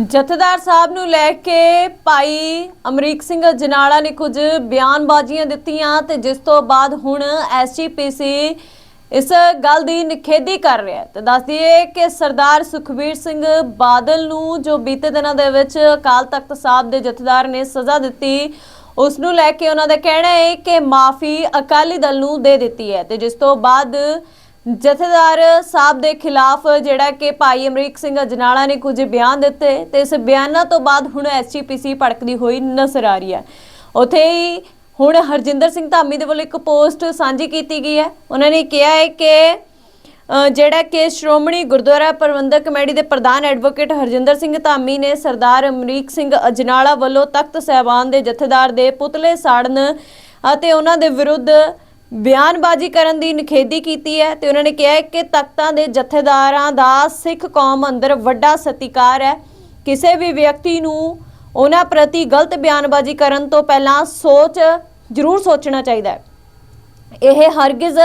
ਜਥੇਦਾਰ ਸਾਹਿਬ ਨੂੰ ਲੈ ਕੇ ਭਾਈ ਅਮਰੀਕ ਸਿੰਘ ਜਨਾਲਾ ਨੇ ਕੁਝ ਬਿਆਨਬਾਜ਼ੀਆਂ ਦਿੱਤੀਆਂ ਤੇ ਜਿਸ ਤੋਂ ਬਾਅਦ ਹੁਣ ਐਸਜੀਪੀਸੀ ਇਸ ਗੱਲ ਦੀ ਨਿਖੇਧੀ ਕਰ ਰਿਹਾ ਹੈ। ਤੇ ਦੱਸ ਦਈਏ ਕਿ ਸਰਦਾਰ ਸੁਖਬੀਰ ਸਿੰਘ ਬਾਦਲ ਨੂੰ ਜੋ ਬੀਤੇ ਦਿਨਾਂ ਦੇ ਵਿੱਚ ਅਕਾਲ ਤਖਤ ਸਾਹਿਬ ਦੇ ਜਥੇਦਾਰ ਨੇ ਸਜ਼ਾ ਦਿੱਤੀ, ਉਸ ਨੂੰ ਲੈ ਕੇ ਉਹਨਾਂ ਦਾ ਕਹਿਣਾ ਹੈ ਕਿ ਮਾਫੀ ਅਕਾਲੀ ਦਲ ਨੂੰ ਦੇ ਦਿੱਤੀ ਹੈ। ਤੇ ਜਿਸ ਤੋਂ ਬਾਅਦ ਜਥੇਦਾਰ ਸਾਹਿਬ ਦੇ ਖਿਲਾਫ ਜਿਹੜਾ ਕਿ ਭਾਈ ਅਮਰੀਕ ਸਿੰਘ ਅਜਨਾਲਾ ਨੇ ਕੁਝ ਬਿਆਨ ਦਿੱਤੇ ਤੇ ਇਸ ਬਿਆਨਾਂ ਤੋਂ ਬਾਅਦ ਹੁਣ ਐਸਜੀਪੀਸੀ ਭੜਕਦੀ ਹੋਈ ਨਜ਼ਰ ਆ ਰਹੀ ਹੈ। ਉਥੇ ਹੀ ਹੁਣ ਹਰਜਿੰਦਰ ਸਿੰਘ ਧਾਮੀ ਦੇ ਵੱਲੋਂ ਇੱਕ ਪੋਸਟ ਸਾਂਝੀ ਕੀਤੀ ਗਈ ਹੈ। ਉਹਨਾਂ ਨੇ ਕਿਹਾ ਹੈ ਕਿ ਜਿਹੜਾ ਕਿ ਸ਼੍ਰੋਮਣੀ ਗੁਰਦੁਆਰਾ ਪ੍ਰਬੰਧਕ ਕਮੇਟੀ ਦੇ ਪ੍ਰਧਾਨ ਐਡਵੋਕੇਟ ਹਰਜਿੰਦਰ ਸਿੰਘ ਧਾਮੀ ਨੇ ਸਰਦਾਰ ਅਮਰੀਕ ਸਿੰਘ ਅਜਨਾਲਾ ਵੱਲੋਂ ਤਖਤ ਸਹਿਬਾਨ ਦੇ ਜਥੇਦਾਰ ਦੇ ਪੁਤਲੇ ਸਾੜਨ ਅਤੇ ਉਹਨਾਂ ਦੇ ਵਿਰੁੱਧ ਬਿਆਨਬਾਜ਼ੀ ਕਰਨ ਦੀ ਨਿਖੇਧੀ ਕੀਤੀ ਹੈ ਤੇ ਉਹਨਾਂ ਨੇ ਕਿਹਾ ਹੈ ਕਿ ਤਖਤਾਂ ਦੇ ਜਥੇਦਾਰਾਂ ਦਾ ਸਿੱਖ ਕੌਮ ਅੰਦਰ ਵੱਡਾ ਸਤਿਕਾਰ ਹੈ। ਕਿਸੇ ਵੀ ਵਿਅਕਤੀ ਨੂੰ ਉਹਨਾਂ ਪ੍ਰਤੀ ਗਲਤ ਬਿਆਨਬਾਜ਼ੀ ਕਰਨ ਤੋਂ ਪਹਿਲਾਂ ਸੋਚ ਜ਼ਰੂਰ ਸੋਚਣਾ ਚਾਹੀਦਾ ਹੈ। ਇਹ ਹਰਗਿਜ਼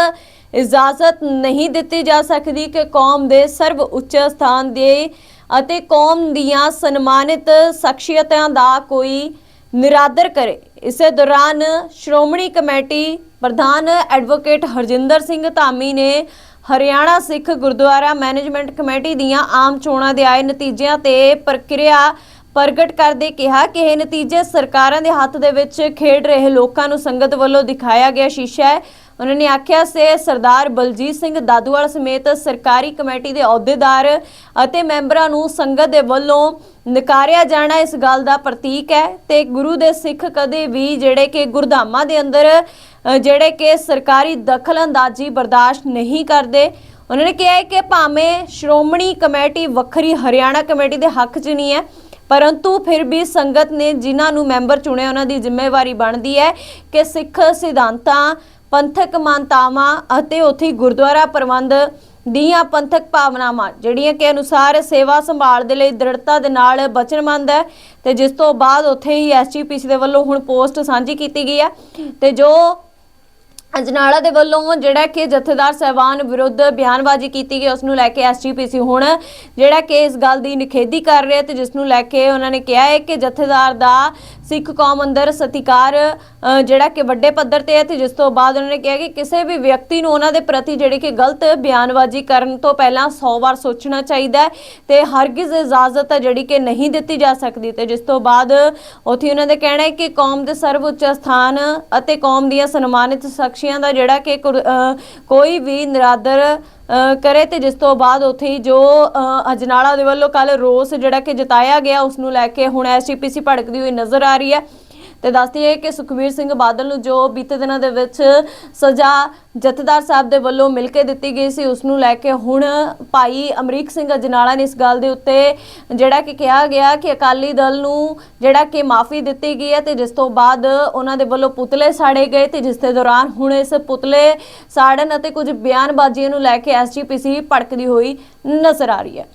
ਇਜਾਜ਼ਤ ਨਹੀਂ ਦਿੱਤੀ ਜਾ ਸਕਦੀ ਕਿ ਕੌਮ ਦੇ ਸਰਵ ਉੱਚ ਸਥਾਨ ਦੇ ਅਤੇ ਕੌਮ ਦੀਆਂ ਸਨਮਾਨਿਤ ਸ਼ਖਸੀਅਤਾਂ ਦਾ ਕੋਈ ਨਿਰਾਦਰ ਕਰੇ। ਇਸੇ ਦੌਰਾਨ ਸ਼੍ਰੋਮਣੀ ਕਮੇਟੀ ਪ੍ਰਧਾਨ ਐਡਵੋਕੇਟ ਹਰਜਿੰਦਰ ਸਿੰਘ ਧਾਮੀ ਨੇ ਹਰਿਆਣਾ ਸਿੱਖ ਗੁਰਦੁਆਰਾ ਮੈਨੇਜਮੈਂਟ ਕਮੇਟੀ ਦੀਆਂ ਆਮ ਚੋਣਾਂ ਦੇ ਆਏ ਨਤੀਜਿਆਂ ਤੇ ਪ੍ਰਕਿਰਿਆ ਪ੍ਰਗਟ ਕਰਦੇ ਕਿਹਾ ਕਿ ਇਹ ਨਤੀਜੇ ਸਰਕਾਰਾਂ ਦੇ ਹੱਥ ਦੇ ਵਿੱਚ ਖੇਡ ਰਹੇ ਲੋਕਾਂ ਨੂੰ ਸੰਗਤ ਵੱਲੋਂ ਦਿਖਾਇਆ ਗਿਆ ਸ਼ੀਸ਼ਾ ਹੈ। ਉਹਨਾਂ ਨੇ ਆਖਿਆ, ਸੇ ਸਰਦਾਰ ਬਲਜੀਤ ਸਿੰਘ ਦਾਦੂਵਾਲ ਸਮੇਤ ਸਰਕਾਰੀ ਕਮੇਟੀ ਦੇ ਅਹੁਦੇਦਾਰ ਅਤੇ ਮੈਂਬਰਾਂ ਨੂੰ ਸੰਗਤ ਦੇ ਵੱਲੋਂ ਨਕਾਰਿਆ ਜਾਣਾ ਇਸ ਗੱਲ ਦਾ ਪ੍ਰਤੀਕ ਹੈ ਤੇ ਗੁਰੂ ਦੇ ਸਿੱਖ ਕਦੇ ਵੀ ਜਿਹੜੇ ਕਿ ਗੁਰਧਾਮਾਂ ਦੇ ਅੰਦਰ ਜਿਹੜੇ ਕਿ ਸਰਕਾਰੀ ਦਖਲਅੰਦਾਜ਼ੀ ਬਰਦਾਸ਼ਤ ਨਹੀਂ ਕਰਦੇ, ਉਹਨਾਂ ਨੇ ਕਿਹਾ ਕਿ ਭਾਵੇਂ ਸ਼੍ਰੋਮਣੀ ਕਮੇਟੀ ਵੱਖਰੀ ਹਰਿਆਣਾ ਕਮੇਟੀ ਦੇ ਹੱਕ 'ਚ ਨਹੀਂ ਹੈ, ਪਰੰਤੂ ਫਿਰ ਵੀ ਸੰਗਤ ਨੇ ਜਿਨ੍ਹਾਂ ਨੂੰ ਮੈਂਬਰ ਚੁਣਿਆ ਉਹਨਾਂ ਦੀ ਜ਼ਿੰਮੇਵਾਰੀ ਬਣਦੀ ਹੈ ਕਿ ਸਿੱਖ ਸਿਧਾਂਤਾਂ ਪੰਥਕ ਮਾਨਤਾਵਾਂ ਅਤੇ ਉੱਥੇ ਗੁਰਦੁਆਰਾ ਪ੍ਰਬੰਧ ਦੀਆਂ ਪੰਥਕ ਭਾਵਨਾਵਾਂ, ਜਿਹੜੀਆਂ ਕਿ ਅਨੁਸਾਰ ਸੇਵਾ ਸੰਭਾਲ ਦੇ ਲਈ ਦ੍ਰਿੜਤਾ ਦੇ ਨਾਲ ਬਚਨਬੰਦ ਹੈ ਤੇ ਜਿਸ ਤੋਂ ਬਾਅਦ ਉੱਥੇ ਹੀ ਐਸਜੀਪੀਸੀ ਦੇ ਵੱਲੋਂ ਹੁਣ ਪੋਸਟ ਸਾਂਝੀ ਕੀਤੀ ਗਈ ਹੈ ਤੇ ਜੋ ਅਜਨਾਲਾ ਦੇ ਵੱਲੋਂ ਜਿਹੜਾ ਕਿ ਜਥੇਦਾਰ ਸਹਿਬਾਨ ਵਿਰੁੱਧ ਬਿਆਨਬਾਜ਼ੀ ਕੀਤੀ ਗਈ, ਉਸ ਨੂੰ ਲੈ ਕੇ ਐਸਜੀਪੀਸੀ ਹੁਣ ਜਿਹੜਾ ਕਿ ਇਸ ਗੱਲ ਦੀ ਨਿਖੇਧੀ ਕਰ ਰਿਹਾ ਤੇ ਜਿਸ ਨੂੰ ਲੈ ਕੇ ਉਹਨਾਂ ਨੇ ਕਿਹਾ ਹੈ ਕਿ ਜਥੇਦਾਰ ਦਾ ਸਿੱਖ ਕੌਮ ਅੰਦਰ ਸਤਿਕਾਰ ਜਿਹੜਾ ਕਿ ਵੱਡੇ ਪੱਧਰ ਤੇ ਹੈ ਤੇ ਜਿਸ ਤੋਂ ਬਾਅਦ ਉਹਨਾਂ ਨੇ ਕਿਹਾ ਕਿ ਕਿਸੇ ਵੀ ਵਿਅਕਤੀ ਨੂੰ ਉਹਨਾਂ ਦੇ ਪ੍ਰਤੀ ਜਿਹੜੀ ਕਿ ਗਲਤ ਬਿਆਨਬਾਜ਼ੀ ਕਰਨ ਤੋਂ ਪਹਿਲਾਂ 100 ਵਾਰ ਸੋਚਣਾ ਚਾਹੀਦਾ ਹੈ ਤੇ ਹਰਗਿਜ਼ ਇਜਾਜ਼ਤ ਹੈ ਜਿਹੜੀ ਕਿ ਨਹੀਂ ਦਿੱਤੀ ਜਾ ਸਕਦੀ ਤੇ ਜਿਸ ਤੋਂ ਬਾਅਦ ਉੱਥੇ ਉਹਨਾਂ ਦਾ ਕਹਿਣਾ ਹੈ ਕਿ ਕੌਮ ਦੇ ਸਰਵਉੱਚ ਸਥਾਨ ਅਤੇ ਕੌਮ ਦੀਆਂ ਸਨਮਾਨਿਤ ਸ਼ਖਸੀਆਂ ਦਾ ਜਿਹੜਾ ਕਿ ਕੋਈ ਵੀ ਨਿਰਾਦਰ ਕਰੇ ਤੇ ਜਿਸ ਤੋਂ ਬਾਅਦ ਉੱਥੇ ਜੋ ਅ, ਅਜਨਾਲਾ ਦੇ ਵੱਲੋਂ ਕੱਲ ਰੋਸ ਜਿਹੜਾ ਕਿ ਜਤਾਇਆ ਗਿਆ ਉਸ ਨੂੰ ਲੈ ਕੇ ਹੁਣ ਐਸਜੀਪੀਸੀ ਭੜਕਦੀ ਹੋਈ ਨਜ਼ਰ ਆ ਰਹੀ ਹੈ। ਤੇ ਦੱਸਦੀ ਹੈ ਕਿ ਸੁਖਬੀਰ ਸਿੰਘ ਬਾਦਲ ਨੂੰ ਜੋ ਬੀਤੇ ਦਿਨਾਂ ਦੇ ਵਿੱਚ ਸਜ਼ਾ ਜਥੇਦਾਰ ਸਾਹਿਬ ਦੇ ਵੱਲੋਂ ਮਿਲ ਕੇ ਦਿੱਤੀ ਗਈ ਸੀ, ਉਸ ਨੂੰ ਲੈ ਕੇ ਹੁਣ ਭਾਈ ਅਮਰੀਕ ਸਿੰਘ ਅਜਨਾਲਾ ਨੇ ਇਸ ਗੱਲ ਦੇ ਉੱਤੇ ਜਿਹੜਾ ਕਿ ਕਿਹਾ ਗਿਆ ਕਿ ਅਕਾਲੀ ਦਲ ਨੂੰ ਜਿਹੜਾ ਕਿ ਮਾਫੀ ਦਿੱਤੀ ਗਈ ਹੈ ਤੇ ਜਿਸ ਤੋਂ ਬਾਅਦ ਉਹਨਾਂ ਦੇ ਵੱਲੋਂ ਪੁਤਲੇ ਸਾੜੇ ਗਏ ਤੇ ਜਿਸ ਦੇ ਦੌਰਾਨ ਹੁਣ ਇਸ ਪੁਤਲੇ ਸਾੜਨ ਅਤੇ ਕੁਝ ਬਿਆਨਬਾਜ਼ੀਆਂ ਨੂੰ ਲੈ ਕੇ ਐਸਜੀਪੀਸੀ ਭੜਕਦੀ ਹੋਈ ਨਜ਼ਰ ਆ ਰਹੀ ਹੈ।